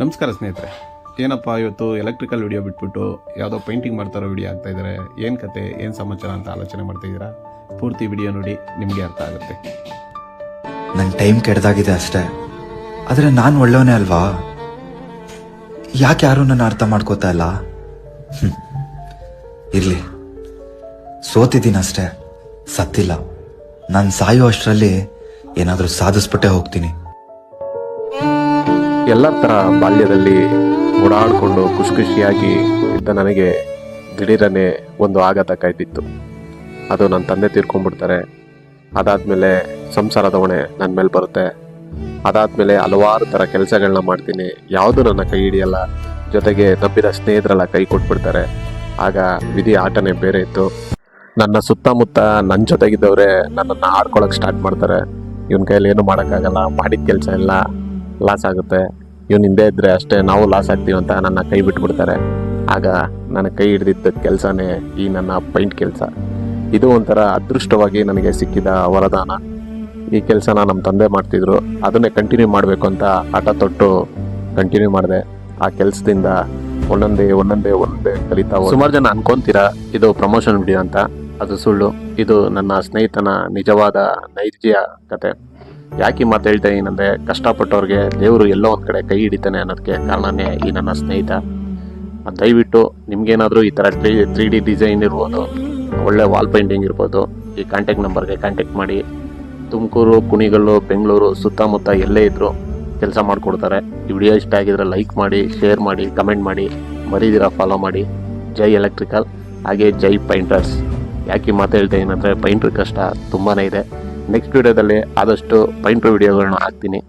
ನಮಸ್ಕಾರ ಸ್ನೇಹಿತರೆ. ಏನಪ್ಪ ಇವತ್ತು ಎಲೆಕ್ಟ್ರಿಕಲ್ ವಿಡಿಯೋ ಬಿಟ್ಬಿಟ್ಟು ಯಾವುದೋ ಪೇಂಟಿಂಗ್ ಮಾಡ್ತಾರೋ ವಿಡಿಯೋ ಆಗ್ತಾ ಏನು ಕತೆ, ಏನು ಸಮಾಚಾರ ಅಂತ ಆಲೋಚನೆ ಮಾಡ್ತಾಯಿದ್ದೀರಾ ಪೂರ್ತಿ ವಿಡಿಯೋ ನೋಡಿ ನಿಮಗೆ ಅರ್ಥ ಆಗುತ್ತೆ. ನನ್ನ ಟೈಮ್ ಕೆಡ್ದಾಗಿದೆ ಅಷ್ಟೇ. ಆದರೆ ನಾನು ಒಳ್ಳೆಯವನೇ ಅಲ್ವಾ? ಯಾಕೆ ಯಾರು ನನ್ನ ಅರ್ಥ ಮಾಡ್ಕೋತಾ ಇಲ್ಲ? ಇರ್ಲಿ. ಸೋತಿದ್ದೀನಿ ಅಷ್ಟೇ. ಸತ್ತಿಲ್ಲ. ನಾನು ಸಾಯೋ ಅಷ್ಟರಲ್ಲಿ ಏನಾದರೂ ಸಾಧಿಸ್ಬಿಟ್ಟೆ ಹೋಗ್ತೀನಿ. ಎಲ್ಲರ ಥರ ಬಾಲ್ಯದಲ್ಲಿ ಓಡಾಡಿಕೊಂಡು ಖುಷಿ ಖುಷಿಯಾಗಿ ಇದ್ದ ನನಗೆ ದಿಢೀರನೆ ಒಂದು ಆಘಾತ ಕಾಯ್ದಿತ್ತು. ಅದು ನನ್ನ ತಂದೆ ತೀರ್ಕೊಂಡ್ಬಿಡ್ತಾರೆ. ಅದಾದಮೇಲೆ ಸಂಸಾರದ ಹೊಣೆ ನನ್ನ ಮೇಲೆ ಬರುತ್ತೆ. ಅದಾದಮೇಲೆ ಹಲವಾರು ಥರ ಕೆಲಸಗಳನ್ನ ಮಾಡ್ತೀನಿ. ಯಾವುದು ನನ್ನ ಕೈ ಹಿಡಿಯಲ್ಲ, ಜೊತೆಗೆ ನಂಬಿದ ಸ್ನೇಹಿತರೆಲ್ಲ ಕೈ ಕೊಟ್ಬಿಡ್ತಾರೆ. ಆಗ ವಿಧಿ ಆಟನೇ ಬೇರೆ ಇತ್ತು. ನನ್ನ ಸುತ್ತಮುತ್ತ ನನ್ನ ಜೊತೆಗಿದ್ದವರೇ ನನ್ನನ್ನು ಆಡ್ಕೊಳಕ್ಕೆ ಸ್ಟಾರ್ಟ್ ಮಾಡ್ತಾರೆ. ಇವನ್ ಕೈಯಲ್ಲಿ ಏನು ಮಾಡೋಕ್ಕಾಗಲ್ಲ, ಮಾಡಿದ ಕೆಲಸ ಎಲ್ಲ ಲಾಸ್ ಆಗುತ್ತೆ. ಇವ್ನು ಹಿಂದೆ ಇದ್ದರೆ ಅಷ್ಟೇ ನಾವು ಲಾಸ್ ಆಗ್ತೀವಿ ಅಂತ ನನ್ನ ಕೈ ಬಿಟ್ಬಿಡ್ತಾರೆ. ಆಗ ನನ್ನ ಕೈ ಹಿಡಿದಿದ್ದ ಕೆಲಸನೇ ಈ ನನ್ನ ಪೈಂಟ್ ಕೆಲಸ. ಇದು ಒಂಥರ ಅದೃಷ್ಟವಾಗಿ ನನಗೆ ಸಿಕ್ಕಿದ ವರದಾನ. ಈ ಕೆಲಸನ ನಮ್ಮ ತಂದೆ ಮಾಡ್ತಿದ್ರು. ಅದನ್ನೇ ಕಂಟಿನ್ಯೂ ಮಾಡಬೇಕು ಅಂತ ಹಠ ತೊಟ್ಟು ಕಂಟಿನ್ಯೂ ಮಾಡಿದೆ. ಆ ಕೆಲಸದಿಂದ ಒಂದೊಂದೇ ಒಂದೊಂದೇ ಒಂದೊಂದೇ ಕಲಿತಾ ಸುಮಾರು ಜನ ಅನ್ಕೊಂತೀರಾ, ಇದು ಪ್ರಮೋಷನ್ ವಿಡಿಯೋ ಅಂತ? ಅದು ಸುಳ್ಳು. ಇದು ನನ್ನ ಸ್ನೇಹಿತನ ನಿಜವಾದ ನೈಜ ಕತೆ. ಯಾಕೆ ಈ ಮಾತು ಹೇಳ್ತಾ ಏನಂದ್ರೆ ಕಷ್ಟಪಟ್ಟವ್ರಿಗೆ ದೇವರು ಎಲ್ಲೋ ಒಂದು ಕಡೆ ಕೈ ಹಿಡಿತಾನೆ ಅನ್ನೋದಕ್ಕೆ ಕಾರಣನೇ ಈ ನನ್ನ ಸ್ನೇಹಿತ. ದಯವಿಟ್ಟು ನಿಮಗೇನಾದರೂ ಈ ಥರ ತ್ರೀ ತ್ರೀ ಡಿ ಡಿಸೈನ್ ಇರ್ಬೋದು, ಒಳ್ಳೆ ವಾಲ್ ಪೇಂಟಿಂಗ್ ಇರ್ಬೋದು, ಈ ಕಾಂಟ್ಯಾಕ್ಟ್ ನಂಬರ್ಗೆ ಕಾಂಟ್ಯಾಕ್ಟ್ ಮಾಡಿ, ತುಮಕೂರು, ಕುಣಿಗಲ್ಲು, ಬೆಂಗಳೂರು, ಸುತ್ತಮುತ್ತ ಎಲ್ಲೇ ಇದ್ದರೂ ಕೆಲಸ ಮಾಡಿಕೊಡ್ತಾರೆ. ಈ ವಿಡಿಯೋ ಇಷ್ಟ ಆಗಿದ್ರೆ ಲೈಕ್ ಮಾಡಿ ಶೇರ್ ಮಾಡಿ ಕಮೆಂಟ್ ಮಾಡಿ, ಮರೀದಿರ ಫಾಲೋ ಮಾಡಿ. ಜೈ ಎಲೆಕ್ಟ್ರಿಕಲ್ ಹಾಗೆ ಜೈ ಪೈಂಟರ್ಸ್ ಯಾಕೆ ಮಾತು ಹೇಳ್ತಾ ಏನಂದರೆ ಪೈಂಟ್ರ್ ಕಷ್ಟ ತುಂಬಾ ಇದೆ. ನೆಕ್ಸ್ಟ್ ವೀಡಿಯೋದಲ್ಲಿ ಆದಷ್ಟು ಪೈಂಟ್ ವೀಡಿಯೋಗಳನ್ನ ಹಾಕ್ತೀನಿ.